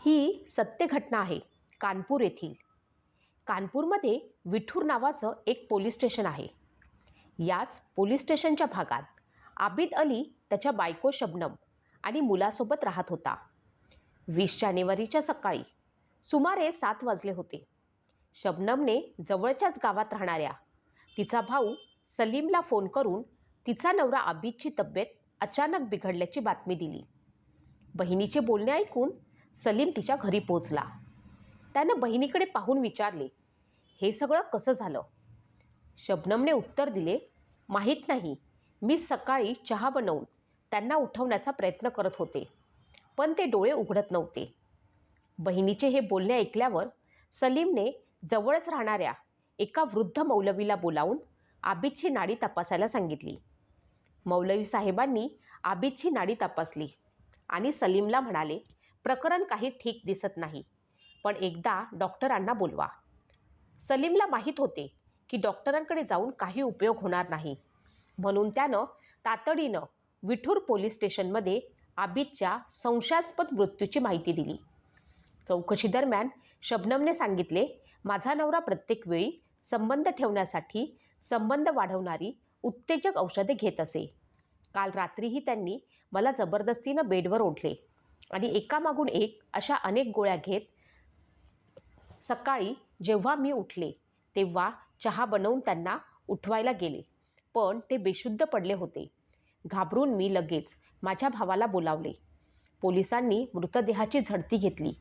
ही सत्य घटना आहे कानपूर येथील. कानपूरमध्ये विठूर नावाचं एक पोलीस स्टेशन आहे. याच पोलीस स्टेशनच्या भागात आबिद अली त्याच्या बायको शबनम आणि मुलासोबत राहत होता. वीस जानेवारीच्या सकाळी सुमारे सात वाजले होते. शबनमने जवळच्याच गावात राहणाऱ्या तिचा भाऊ सलीमला फोन करून तिचा नवरा आबिदची तब्येत अचानक बिघडल्याची बातमी दिली. बहिणीचे बोलणे ऐकून सलीम तिच्या घरी पोचला. त्यानं बहिणीकडे पाहून विचारले हे सगळं कसं झालं? शबनमने उत्तर दिले माहीत नाही. मी सकाळी चहा बनवून त्यांना उठवण्याचा प्रयत्न करत होते पण ते डोळे उघडत नव्हते. बहिणीचे हे बोलणे ऐकल्यावर सलीमने जवळच राहणाऱ्या एका वृद्ध मौलवीला बोलावून आबिदची नाडी तपासायला सांगितली. मौलवी साहेबांनी आबिदची नाडी तपासली आणि सलीमला म्हणाले प्रकरण काही ठीक दिसत नाही. पण एकदा डॉक्टरांना बोलवा. सलीमला माहीत होते की डॉक्टरांकडे जाऊन काही उपयोग होणार नाही. म्हणून त्यानं तातडीनं विठूर पोलीस स्टेशनमध्ये आबिदच्या संशयास्पद मृत्यूची माहिती दिली. चौकशी दरम्यान शबनमने सांगितले माझा नवरा प्रत्येक वेळी संबंध ठेवण्यासाठी संबंध वाढवणारी उत्तेजक औषधे घेत असे. काल रात्रीही त्यांनी मला जबरदस्तीनं बेडवर ओढले. आणि एकामागून एक अशा अनेक गोळ्या घेत सकाळी जेव्हा मी उठले तेव्हा चहा बनवून त्यांना उठवायला गेले. पण ते बेशुद्ध पडले होते. घाबरून मी लगेच माझ्या भावाला बोलावले. पोलिसांनी मृतदेहाची झडती घेतली.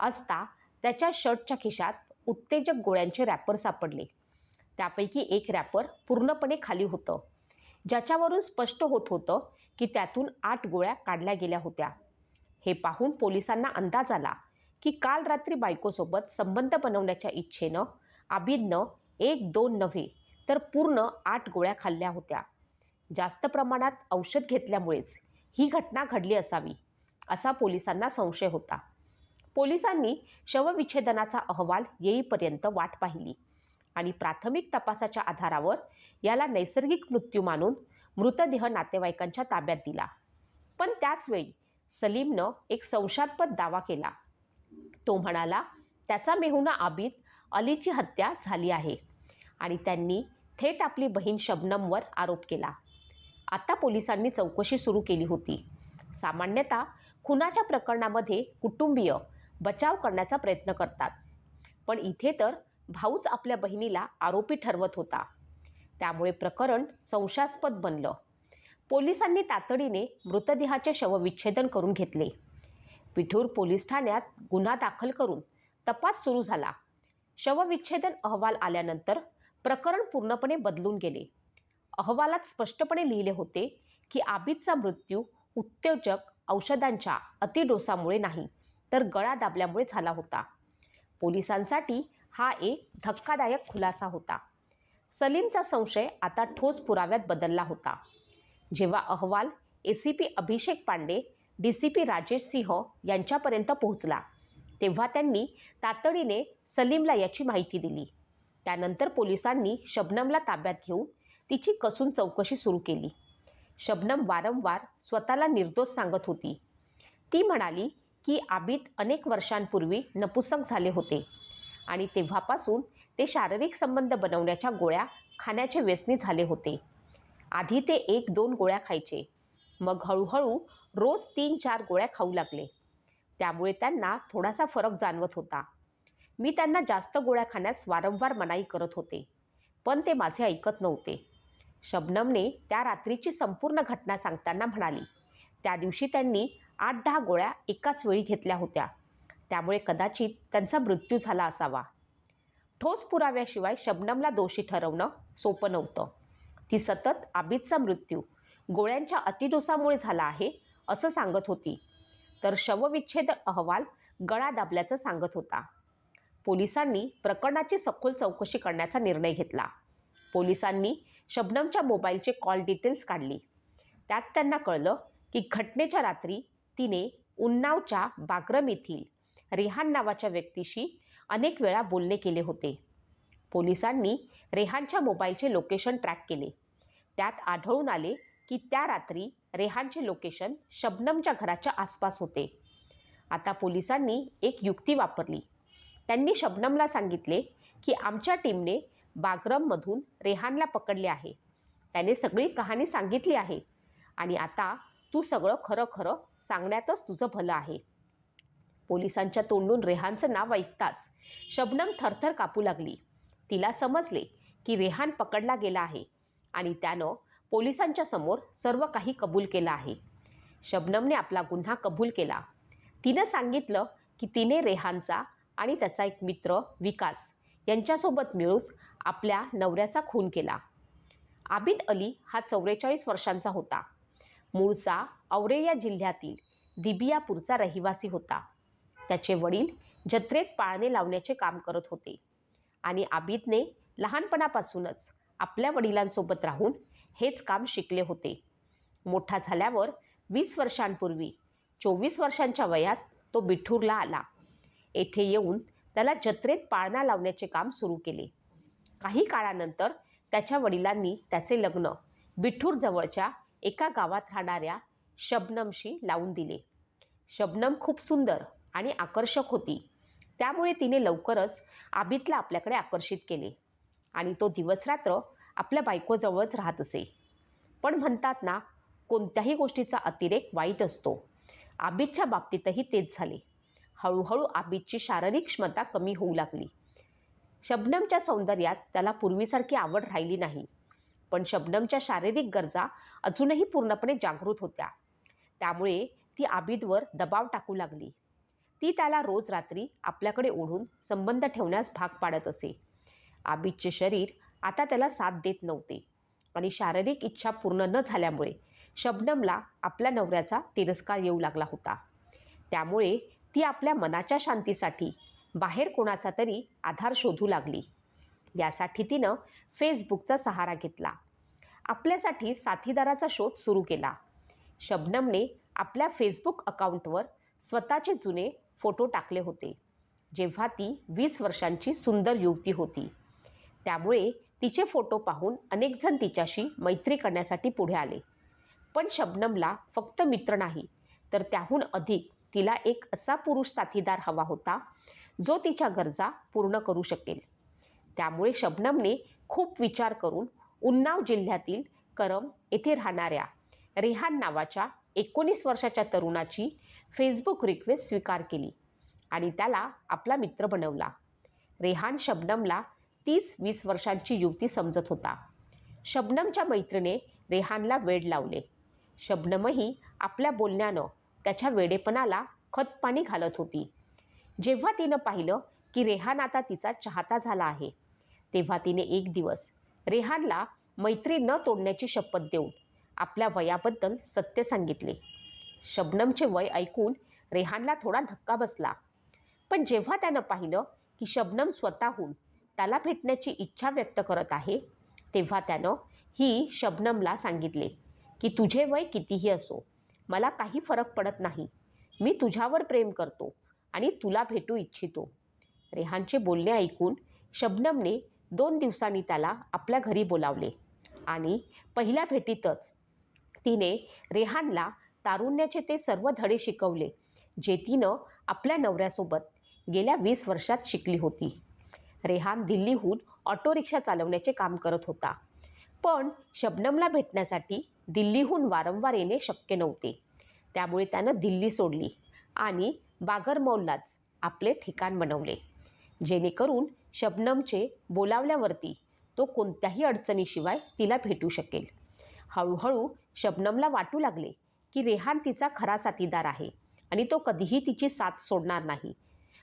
असता त्याच्या शर्टच्या खिशात उत्तेजक गोळ्यांचे रॅपर सापडले. त्यापैकी एक रॅपर पूर्णपणे खाली होतं. ज्याच्यावरून स्पष्ट होत होतं की त्यातून आठ गोळ्या काढल्या गेल्या होत्या. हे पाहून पोलिसांना अंदाज आला की काल रात्री बायकोसोबत संबंध बनवण्याच्या इच्छेनं आबिदनं एक दोन नव्हे तर पूर्ण आठ गोळ्या खाल्ल्या होत्या. जास्त प्रमाणात औषध घेतल्यामुळेच ही घटना घडली असावी असा पोलिसांना संशय होता. पोलिसांनी शवविच्छेदनाचा अहवाल येईपर्यंत वाट पाहिली आणि प्राथमिक तपासाच्या आधारावर याला नैसर्गिक मृत्यू मानून मृतदेह नातेवाईकांच्या ताब्यात दिला. पण त्याचवेळी सलीमनं एक संशयास्पद दावा केला. तो म्हणाला त्याचा मेहुणा आबिद अलीची हत्या झाली आहे. आणि त्यांनी थेट आपली बहीण शबनमवर आरोप केला. आता पोलिसांनी चौकशी सुरू केली होती. सामान्यतः खुनाच्या प्रकरणामध्ये कुटुंबीय बचाव करण्याचा प्रयत्न करतात. पण इथे तर भाऊच आपल्या बहिणीला आरोपी ठरवत होता. त्यामुळे प्रकरण संशयास्पद बनलं. पोलिसांनी तातडीने मृतदेहाचे शवविच्छेदन करून घेतले. पिठूर पोलीस ठाण्यात गुन्हा दाखल करून तपास सुरू झाला. शवविच्छेदन अहवाल आल्यानंतर प्रकरण पूर्णपणे बदलून गेले. अहवालात स्पष्टपणे लिहिले होते की आबिदचा मृत्यू उत्तेजक औषधांच्या अतिडोसामुळे नाही तर गळा दाबल्यामुळे झाला होता. पोलिसांसाठी हा एक धक्कादायक खुलासा होता. सलीमचा संशय आता ठोस पुराव्यात बदलला होता. जेव्हा अहवाल A C P Abhishek Pandey D C P Rajesh Singh यांच्यापर्यंत पोहोचला तेव्हा त्यांनी तातडीने सलीमला याची माहिती दिली. त्यानंतर पोलिसांनी शबनमला ताब्यात घेऊन तिची कसून चौकशी सुरू केली. शबनम वारंवार स्वतःला निर्दोष सांगत होती. ती म्हणाली की आबिद अनेक वर्षांपूर्वी नपुसक झाले होते आणि तेव्हापासून ते शारीरिक संबंध बनवण्याच्या गोळ्या खाण्याचे व्यसनी झाले होते. आधी ते एक दोन गोळ्या खायचे. मग हळूहळू रोज तीन चार गोळ्या खाऊ लागले. त्यामुळे त्यांना थोडासा फरक जाणवत होता. मी त्यांना जास्त गोळ्या खाण्यास वारंवार मनाई करत होते पण ते माझे ऐकत नव्हते. शबनमने त्या रात्रीची संपूर्ण घटना सांगताना म्हणाली त्या दिवशी त्यांनी आठ दहा गोळ्या एकाच वेळी घेतल्या होत्या. त्यामुळे कदाचित त्यांचा मृत्यू झाला असावा. ठोस पुराव्याशिवाय शबनमला दोषी ठरवणं सोपं नव्हतं. ती सतत आबिदचा मृत्यू गोळ्यांच्या अतिडोसामुळे झाला आहे असं सांगत होती. तर शवविच्छेद अहवाल गळा दाबल्याचं सांगत होता. पोलिसांनी प्रकरणाची सखोल चौकशी करण्याचा निर्णय घेतला. पोलिसांनी शबनमच्या मोबाईलचे कॉल डिटेल्स काढली. त्यात त्यांना कळलं की घटनेच्या रात्री तिने उन्नावच्या बाग्रम येथील रेहान नावाच्या व्यक्तीशी अनेक वेळा बोलणे केले होते. पोलिसांनी रेहानच्या मोबाईलचे लोकेशन ट्रॅक केले. त्यात आढळून आले की त्या रात्री रेहानचे लोकेशन शबनमच्या घराच्या आसपास होते. आता पोलिसांनी एक युक्ती वापरली. त्यांनी शबनमला सांगितले की आमच्या टीमने बागरममधून रेहानला पकडले आहे. त्याने सगळी कहाणी सांगितली आहे आणि आता तू सगळं खरं खरं सांगण्यातच तुझं भलं आहे. पोलिसांच्या तोंडून रेहानचं नाव ऐकताच शबनम थरथर कापू लागली. तिला समजले की रेहान पकडला गेला आहे. आणि त्यानं पोलिसांच्या समोर सर्व काही कबूल केलं आहे. शबनमने आपला गुन्हा कबूल केला. तिनं सांगितलं की तिने रेहानचा आणि त्याचा एक मित्र विकास यांच्यासोबत मिळून आपल्या नवऱ्याचा खून केला. आबिद अली हा चौवेचाळीस वर्षांचा होता. मूळचा औरेया जिल्ह्यातील दिबियापूरचा रहिवासी होता. त्याचे वडील जत्रेत पाळणे लावण्याचे काम करत होते आणि आबिदने लहानपणापासूनच आपल्या वडिलांसोबत राहून हेच काम शिकले होते. मोठा झाल्यावर वीस वर्षांपूर्वी चोवीस वर्षांच्या वयात तो बिठूरला आला. येथे येऊन त्याला जत्रेत पाळणा लावण्याचे काम सुरू केले. काही काळानंतर त्याच्या वडिलांनी त्याचे लग्न बिठूरजवळच्या एका गावात राहणाऱ्या शबनमशी लावून दिले. शबनम खूप सुंदर आणि आकर्षक होती. त्यामुळे तिने लवकरच आबितला आपल्याकडे आकर्षित केले. आणि तो दिवसरात्र आपल्या बायकोजवळच राहत असे. पण म्हणतात ना कोणत्याही गोष्टीचा अतिरेक वाईट असतो. आबिदच्या बाबतीतही तेच झाले. हळूहळू आबिदची शारीरिक क्षमता कमी होऊ लागली. शबनमच्या सौंदर्यात त्याला पूर्वीसारखी आवड राहिली नाही. पण शबनमच्या शारीरिक गरजा अजूनही पूर्णपणे जागृत होत्या. त्यामुळे ती आबिदवर दबाव टाकू लागली. ती त्याला रोज रात्री आपल्याकडे ओढून संबंध ठेवण्यास भाग पाडत असे. आबिदचे शरीर आता त्याला साथ देत नव्हते. आणि शारीरिक इच्छा पूर्ण न झाल्यामुळे शबनमला आपल्या नवऱ्याचा तिरस्कार येऊ लागला होता. त्यामुळे ती आपल्या मनाच्या शांतीसाठी बाहेर कोणाचा तरी आधार शोधू लागली. यासाठी तिनं फेसबुकचा सहारा घेतला. आपल्यासाठी साथीदाराचा शोध सुरू केला. शबनमने आपल्या फेसबुक अकाउंटवर स्वतःचे जुने फोटो टाकले होते जेव्हा ती वीस वर्षांची सुंदर युवती होती. त्यामुळे तिचे फोटो पाहून अनेकजण तिच्याशी मैत्री करण्यासाठी पुढे आले. पण शबनमला फक्त मित्र नाही तर त्याहून अधिक तिला एक असा पुरुष साथीदार हवा होता जो तिच्या गरजा पूर्ण करू शकेल. त्यामुळे शबनमने खूप विचार करून उन्नाव जिल्ह्यातील करम येथे राहणाऱ्या रेहान नावाच्या एकोणीस वर्षाच्या तरुणाची फेसबुक रिक्वेस्ट स्वीकार केली आणि त्याला आपला मित्र बनवला. रेहान शबनमला तीस वीस वर्षांची युवती समजत होता. शबनमच्या मैत्रीने रेहानला वेड लावले. शबनमही आपल्या बोलण्यानं त्याच्या वेडेपणाला खतपाणी घालत होती. जेव्हा तिनं पाहिलं की रेहान आता तिचा चाहता झाला आहे तेव्हा तिने एक दिवस रेहानला मैत्री न तोडण्याची शपथ देऊन आपल्या वयाबद्दल सत्य सांगितले. शबनमचे वय ऐकून रेहानला थोडा धक्का बसला. पण जेव्हा त्यानं पाहिलं की शबनम स्वतःहून त्याला भेटण्याची इच्छा व्यक्त करत आहे तेव्हा त्यानं ही शबनमला सांगितले की तुझे वय कितीही असो मला काही फरक पडत नाही. मी तुझ्यावर प्रेम करतो आणि तुला भेटू इच्छितो. रेहानचे बोलणे ऐकून शबनमने दोन दिवसांनी त्याला आपल्या घरी बोलावले आणि पहिल्या भेटीतच तिने रेहानला तारुण्याचे ते सर्व धडे शिकवले जे तिनं आपल्या नवऱ्यासोबत गेल्या वीस वर्षात शिकली होती. रेहान दिल्लीहून ऑटो रिक्षा चालवण्याचे काम करत होता. पण शबनमला भेटण्यासाठी दिल्लीहून वारंवार येणे शक्य नव्हते. त्यामुळे त्यानं दिल्ली सोडली आणि बागरमौललाच आपले ठिकाण बनवले. जेणेकरून शबनमचे बोलावल्यावरती तो कोणत्याही अडचणीशिवाय तिला भेटू शकेल. हळूहळू शबनमला वाटू लागले की रेहान तिचा खरा साथीदार आहे आणि तो कधीही तिची साथ सोडणार नाही.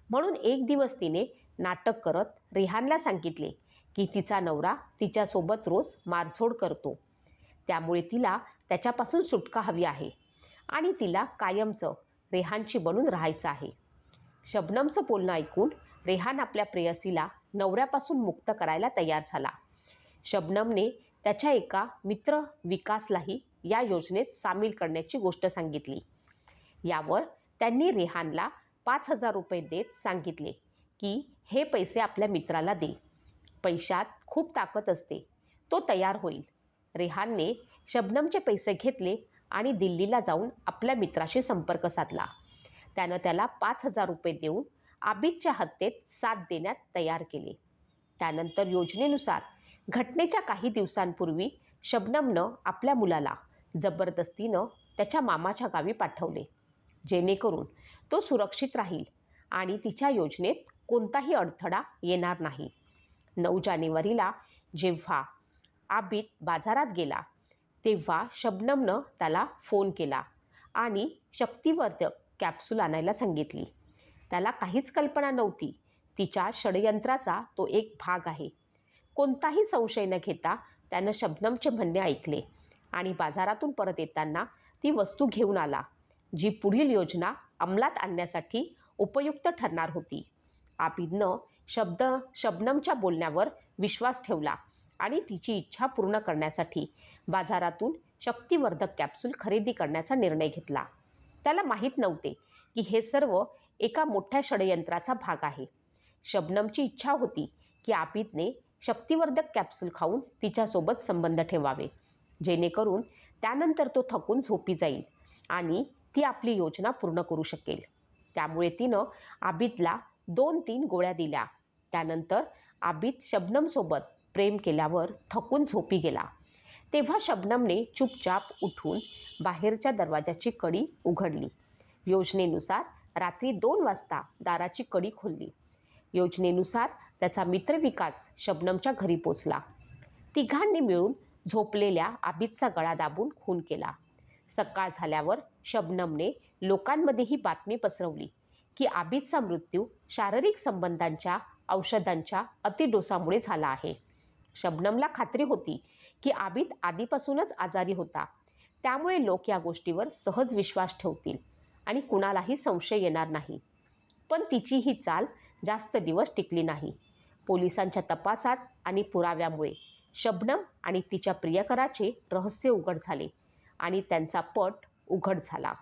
म्हणून एक दिवस तिने नाटक करत रेहानला सांगितले की तिचा नवरा तिच्यासोबत रोज मारझोड करतो. त्यामुळे तिला त्याच्यापासून सुटका हवी आहे आणि तिला कायमचं रेहानची बनून राहायचं आहे. शबनमचं बोलणं ऐकून रेहान आपल्या प्रेयसीला नवऱ्यापासून मुक्त करायला तयार झाला. शबनमने त्याच्या एका मित्र विकासलाही या योजनेत सामील करण्याची गोष्ट सांगितली. यावर त्यांनी रेहानला पाच हजार रुपये देत सांगितले की हे पैसे आपल्या मित्राला दे. पैशात खूप ताकद असते. तो तयार होईल. रेहानने शबनमचे पैसे घेतले आणि दिल्लीला जाऊन आपल्या मित्राशी संपर्क साधला. त्यानं त्याला पाच हजार रुपये देऊन आबिदच्या हत्येत साथ देण्यात तयार केले. त्यानंतर योजनेनुसार घटनेच्या काही दिवसांपूर्वी शबनमनं आपल्या मुलाला जबरदस्तीनं त्याच्या मामाच्या गावी पाठवले. जेणेकरून तो सुरक्षित राहील आणि तिच्या योजनेत कोणताही अडथळा येणार नाही. नऊ जानेवारीला जेव्हा आबिद बाजारात गेला तेव्हा शबनमनं त्याला फोन केला आणि शक्तिवर्धक कॅप्सूल आणायला सांगितली. त्याला काहीच कल्पना नव्हती. तिच्या षडयंत्राचा तो एक भाग आहे. कोणताही संशय न घेता त्यानं शबनमचे म्हणणे ऐकले आणि बाजारातून परत येताना ती वस्तू घेऊन आला जी पुढील योजना अंमलात आणण्यासाठी उपयुक्त ठरणार होती. आबिदनं शब्द शबनमच्या बोलण्यावर विश्वास ठेवला आणि तिची इच्छा पूर्ण करण्यासाठी बाजारातून शक्तिवर्धक कॅप्सूल खरेदी करण्याचा निर्णय घेतला. त्याला माहीत नव्हते की हे सर्व एका मोठ्या षडयंत्राचा भाग आहे. शबनमची इच्छा होती की आबिदने शक्तिवर्धक कॅप्सूल खाऊन तिच्यासोबत संबंध ठेवावे जेणेकरून त्यानंतर तो थकून झोपी जाईल आणि ती आपली योजना पूर्ण करू शकेल. त्यामुळे तिनं आबिदला दोन तीन गोळ्या दिल्या. त्यानंतर आबिद शबनमसोबत प्रेम केल्यावर थकून झोपी गेला. तेव्हा शबनमने चुपचाप उठून बाहेरच्या दरवाजाची कडी उघडली. योजनेनुसार रात्री दोन वाजता दाराची कडी खोलली. योजनेनुसार त्याचा मित्र विकास शबनमच्या घरी पोचला. तिघांनी मिळून झोपलेल्या आबिदचा गळा दाबून खून केला. सकाळ झाल्यावर शबनमने लोकांमध्ये ही बातमी पसरवली. की आबिदचा मृत्यू शारीरिक संबंधांच्या औषधांच्या अतिडोसामुळे झाला आहे. शबनमला खात्री होती की आबिद आधीपासूनच आजारी होता. त्यामुळे लोक या गोष्टीवर सहज विश्वास ठेवतील आणि कुणालाही संशय येणार नाही. पण तिची ही चाल जास्त दिवस टिकली नाही. पोलिसांच्या तपासात आणि पुराव्यामुळे शबनम आणि तिच्या प्रियकराचे रहस्य उघड झाले आणि त्यांचा पट उघड झाला.